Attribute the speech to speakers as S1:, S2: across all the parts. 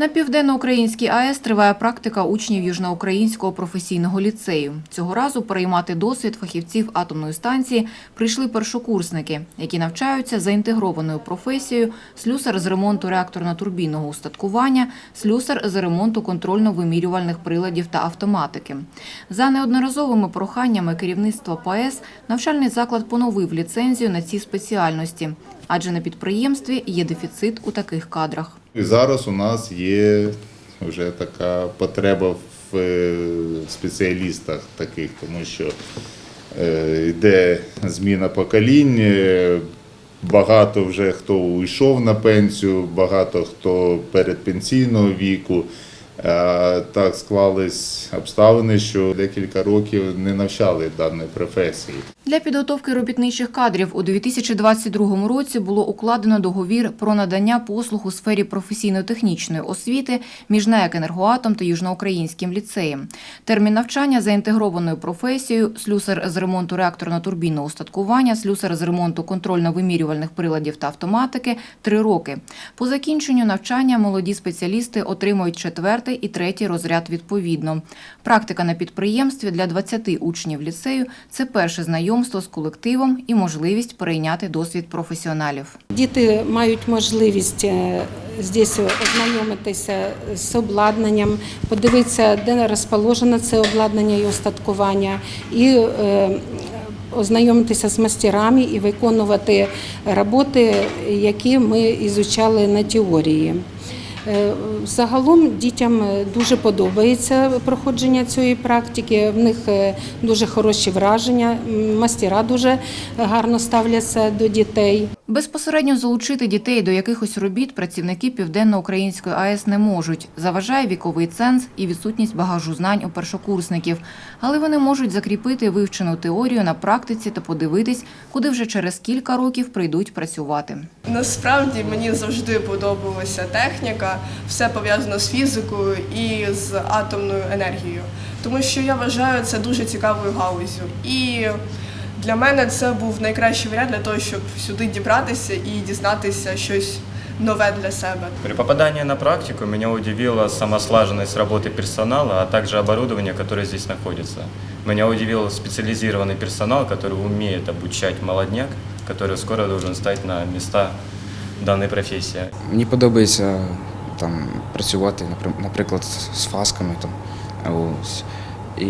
S1: На південноукраїнській АЕС триває практика учнів Южноукраїнського професійного ліцею. Цього разу переймати досвід фахівців атомної станції прийшли першокурсники, які навчаються за інтегрованою професією слюсар з ремонту реакторно-турбінного устаткування, слюсар з ремонту контрольно-вимірювальних приладів та автоматики. За неодноразовими проханнями керівництва ПАЕС навчальний заклад поновив ліцензію на ці спеціальності, адже на підприємстві є дефіцит у таких кадрах.
S2: І зараз у нас є вже така потреба в е, спеціалістах таких, тому що е, йде зміна поколінь, багато вже хто уйшов на пенсію, багато хто передпенсійного віку. Е, Так склались обставини, що декілька років не навчали даної професії.
S1: Для підготовки робітничих кадрів у 2022 році було укладено договір про надання послуг у сфері професійно-технічної освіти між НЕК «Енергоатом» та Южноукраїнським ліцеєм. Термін навчання за інтегрованою професією слюсар з ремонту реакторно-турбінного устаткування, слюсар з ремонту контрольно-вимірювальних приладів та автоматики – три роки. По закінченню навчання молоді спеціалісти отримують четвертий і третій розряд відповідно. Практика на підприємстві для 20 учнів ліцею – це перше знайомство з колективом і можливість перейняти досвід професіоналів.
S3: Діти мають можливість е, здесь ознайомитися з обладнанням, подивитися, де розположено це обладнання і остаткування, і е, ознайомитися з мастерами і виконувати роботи, які ми ізучали на теорії. Е, Загалом дітям дуже подобається проходження цієї практики. В них е, дуже хороші враження. Мастера дуже гарно ставляться до дітей.
S1: Безпосередньо залучити дітей до якихось робіт працівники Південно-Української АЕС не можуть. Заважає віковий ценз і відсутність багажу знань у першокурсників. Але вони можуть закріпити вивчену теорію на практиці та подивитись, куди вже через кілька років прийдуть працювати.
S4: Насправді мені завжди подобалася техніка, все пов'язано з фізикою і з атомною енергією, тому що я вважаю це дуже цікавою галузю. І для мене це був найкращий варіант для того, щоб сюди дібратися і дізнатися щось нове для себе.
S5: При попадании на практику меня удивила сама слаженность работы персонала, а также оборудование, которое здесь находится. Меня удивил специализированный персонал, который умеет обучать молодняк, который скоро должен стать на места данной профессии.
S6: Мені подобається там працювати, напри- наприклад, з фасками там. Ось. І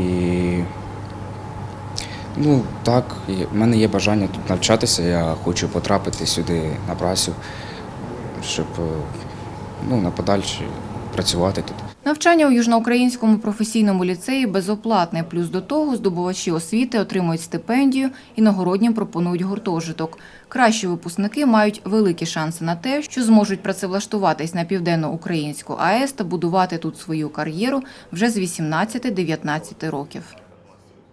S6: ну так, в мене є бажання тут навчатися. Я хочу потрапити сюди на працю, щоб е, ну, на подальше працювати тут.
S1: Навчання у Южноукраїнському професійному ліцеї безоплатне. Плюс до того здобувачі освіти отримують стипендію і нагороднім пропонують гуртожиток. Кращі випускники мають великі шанси на те, що зможуть працевлаштуватись на південно-українську АЕС та будувати тут свою кар'єру вже з 18-19 років.